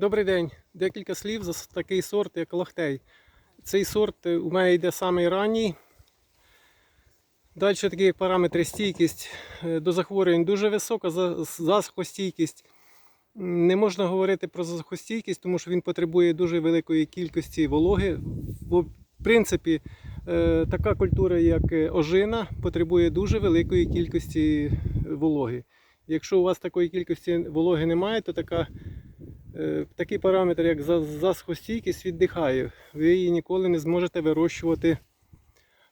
Добрий день. Декілька слів за такий сорт, як лохтей. Цей сорт е, у мене йде самий ранній. Далі такі параметри стійкість е, до захворювань дуже висока, за- засухостійкість. Не можна говорити про засухостійкість, тому що він потребує дуже великої кількості вологи. В принципі, е, така культура, як ожина, потребує дуже великої кількості вологи. Якщо у вас такої кількості вологи немає, то така Такий параметр, як за- засухостійкість, віддихає. Ви її ніколи не зможете вирощувати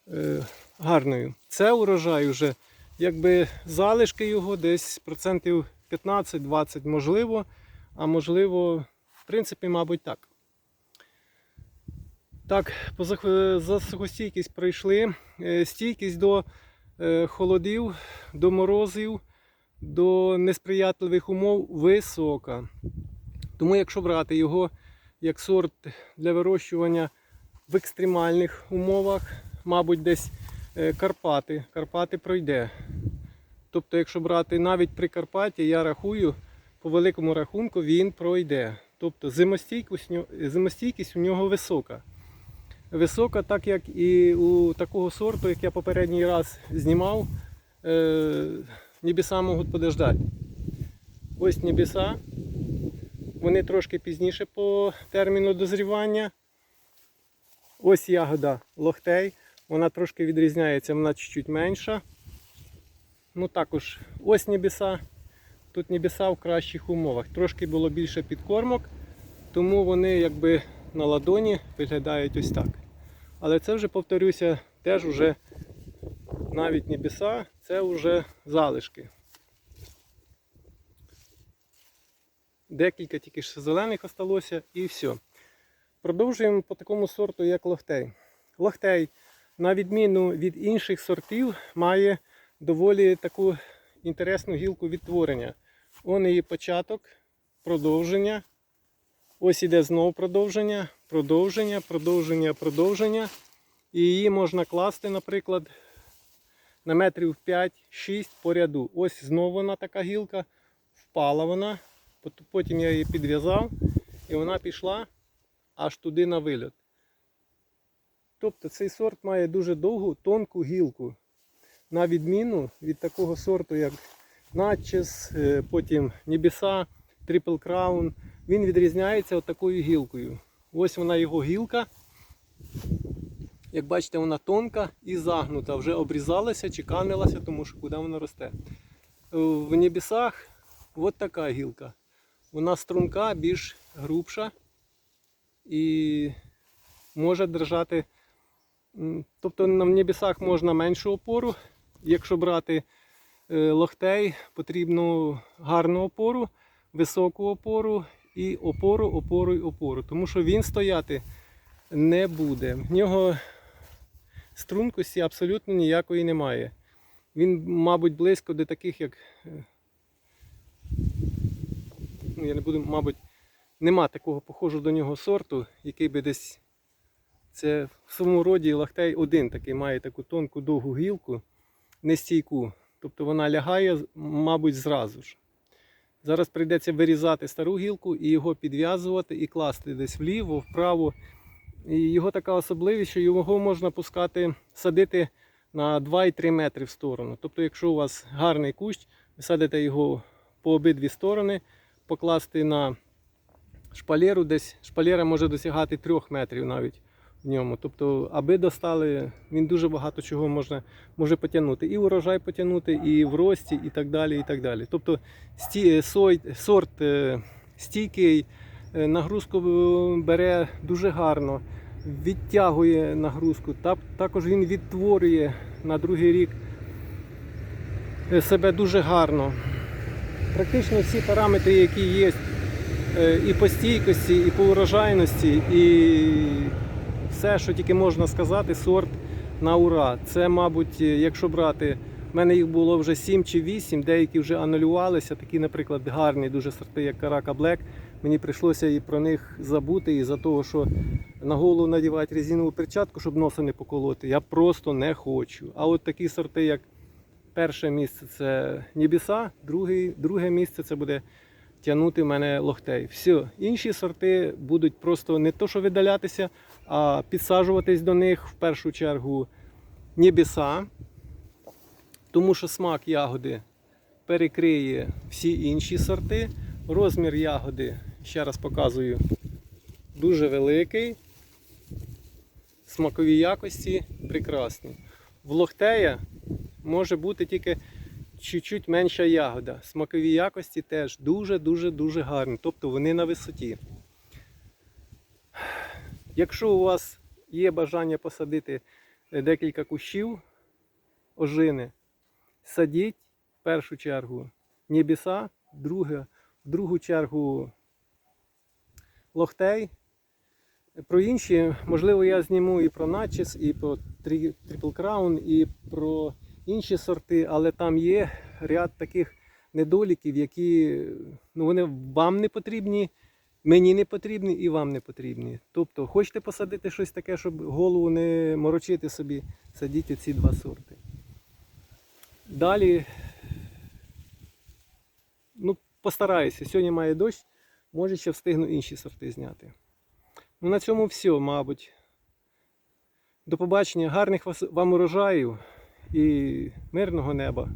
е, гарною. Це урожай вже, якби залишки його десь процентів 15-20 можливо, а можливо, в принципі, мабуть, так. Так, е, засухостійкість пройшли. Е, Стійкість до е, холодів, до морозів, до несприятливих умов висока. Тому, якщо брати його як сорт для вирощування в екстремальних умовах, мабуть, десь е, Карпати, Карпати пройде. Тобто, якщо брати навіть при Карпаті, я рахую, по великому рахунку він пройде. Тобто зимостійкість, у нього- висока. Висока, так як і у такого сорту, як я попередній раз знімав, е, небеса можуть подождати. Ось небеса. Вони трошки пізніше по терміну дозрівання. Ось ягода лохтей. Вона трошки відрізняється, вона чуть-чуть менша. Ну також ось небеса. Тут небеса в кращих умовах. Трошки було більше підкормок, тому вони якби на ладоні виглядають ось так. Але це вже, повторюся, теж уже навіть небеса, це вже залишки. Декілька тільки ще зелених осталося і все. Продовжуємо по такому сорту, як лохтей. Лохтей, на відміну від інших сортів, має доволі таку інтересну гілку відтворення. Он її початок, продовження. Ось іде знову продовження, продовження, продовження, продовження. І її можна класти, наприклад, на метрів 5-6 по ряду. Ось знову вона така гілка, впала вона. Пот- Потім я її підв'язав і вона пішла аж туди на вильот. Тобто цей сорт має дуже довгу тонку гілку. На відміну від такого сорту, як Natchez, е, потім Небеса, Triple Crown. Він відрізняється от такою гілкою. Ось вона його гілка. Як бачите, вона тонка і загнута, вже обрізалася, чеканилася, тому що куди вона росте. Е, В небесах от така гілка. Вона струнка, більш грубша і може держати. Тобто на небесах можна меншу опору. Якщо брати е, лохтей, потрібно гарну опору, високу опору і опору, опору і опору. Тому що він стояти не буде. В нього стрункості абсолютно ніякої немає. Він, мабуть, близько до таких, як е, ну, я не буду, мабуть, нема такого похожого до нього сорту, який би десь. Це в своєму роді лахтей один такий має таку тонку довгу гілку, нестійку. Тобто вона лягає, мабуть, зразу ж. Зараз прийдеться вирізати стару гілку і його підв'язувати і класти десь вліво, вправо. І його така особливість, що його можна пускати, садити на 2-3 метри в сторону. Тобто, якщо у вас гарний кущ, ви садите його по обидві сторони, покласти на шпалеру, десь шпалера може досягати 3 метрів навіть в ньому. Тобто, аби достали, він дуже багато чого можна, може потягнути. І урожай потягнути, і в рості, і так далі. і так далі. Тобто сті, сой, сорт е, стійкий, е, нагрузку бере дуже гарно, відтягує нагрузку. Та, також він відтворює на другий рік е, себе дуже гарно. Практично всі параметри, які є е, і по стійкості, і по урожайності, і все, що тільки можна сказати, сорт на ура. Це, мабуть, е, якщо брати, в мене їх було вже 7 чи 8, деякі вже анулювалися, такі, наприклад, гарні дуже сорти, як Карака Блек. Мені прийшлося і про них забути із-за того, що на голову надівати резинову перчатку, щоб носа не поколоти. Я просто не хочу. А от такі сорти, як перше місце це Небеса, друге, друге місце це буде тягнути в мене лохтей. Все, інші сорти будуть просто не то, що видалятися, а підсаджуватись до них в першу чергу небеса, тому що смак ягоди перекриє всі інші сорти. Розмір ягоди, ще раз показую, дуже великий. Смакові якості прекрасні. В лохтея може бути тільки чуть-чуть менша ягода. Смакові якості теж дуже-дуже дуже гарні. Тобто вони на висоті. Якщо у вас є бажання посадити е, декілька кущів ожини, садіть в першу чергу небеса, в другу чергу лохтей. Про інші, можливо, я зніму і про Начіс, і про Triple Crown, і про інші сорти, але там є ряд таких недоліків, які ну, вони вам не потрібні, мені не потрібні і вам не потрібні. Тобто, хочете посадити щось таке, щоб голову не морочити собі, садіть оці два сорти. Далі, ну, постараюся. Сьогодні має дощ, може ще встигну інші сорти зняти. Ну, на цьому все, мабуть. До побачення, гарних вам урожаїв і мирного неба.